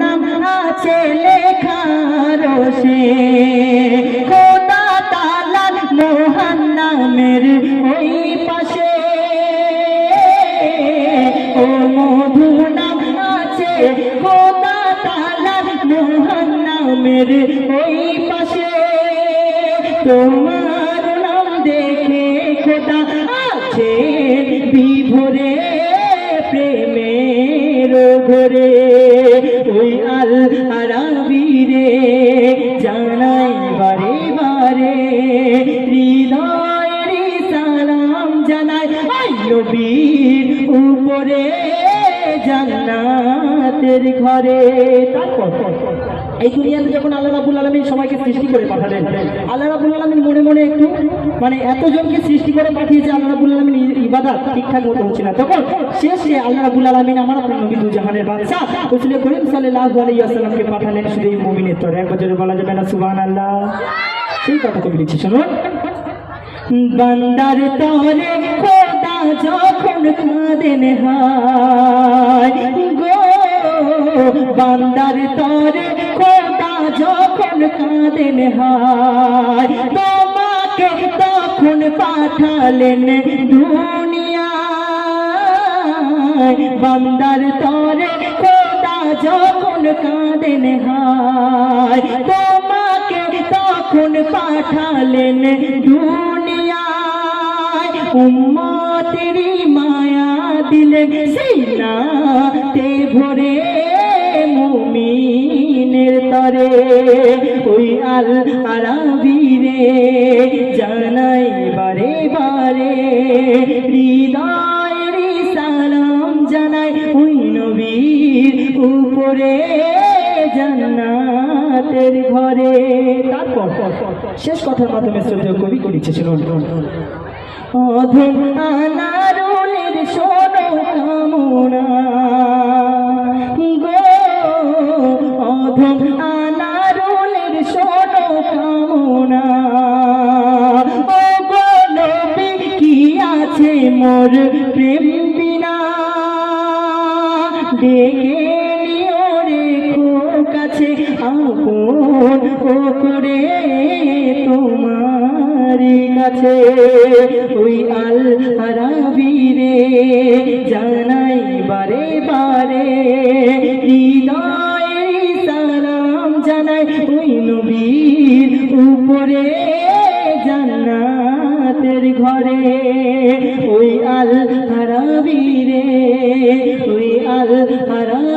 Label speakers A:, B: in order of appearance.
A: নাম আছে লেখা রোশে। খোদা তালার মোহন নামের ওই পাশে। ও মধু নাম আছে, খোদা তালার মোহন নামের ওই পাশে। তোমার নাম দেখে খোদা আছে বিভোরে। নবীর উপরে জান্নাতের ঘরে। তারপর এই দুনিয়াতে যখন আল্লাহ রাবুল আলমীর সবাইকে সৃষ্টি করে পাঠালেন, আল্লাহ রাবুল আলমীর মনে মনে একটু মানে এতজনকে সৃষ্টি করে পাঠিয়েছে আল্লাহ রাবুল আলমীর ইবাদত ঠিকঠাক মতো হচ্ছে না। তখন শেষে আল্লাহ রাবুল আলমিন আমার আপনার নবী দু জাহানের বাদশা রসুল করিম সাল্লাল্লাহু আলাইহি পাঠালেন শুধু এই মুমিনের তরে। এক বছরে বলা যাবে না, সুবহানাল্লাহ। সেই কথা কবি লিখছি, শুনুন। বান্দার তরে যখন কাঁদেন হায়, গো বান্দার তরে, খোদা যখন কাঁদেন হায়, তোমাকে তখন পাঠালেন বান্দার তরে, খোদা যখন কাঁদেন হায়, তোমাকে তখন পাঠালেন দুনিয়ায় উম্মতেরই মায়া দিলেন সেই নাতে ভরে মুমিনের তরে ওই আল আরাবিরে জানাই বারে বারে হৃদয়ের সালাম জানাই ওই নবীর উপরে জান্নাতের ঘরে তারপর শেষ কথার মাধ্যমে শ্রদ্ধেয় কবি করেছে, শুনুন। অধম আনারুলের শোনো কামনা। ও গণবী কি আছে মোর প্রেম বিনা? ডেকে নিওরে কাছে, আপন ও করে তোমার কাছে। ওই আল হারাবি রে, জানাই বারে বারে। মোরে জান্নাতের ঘরে ওই আল হারাবি রে ওই আল হারাবি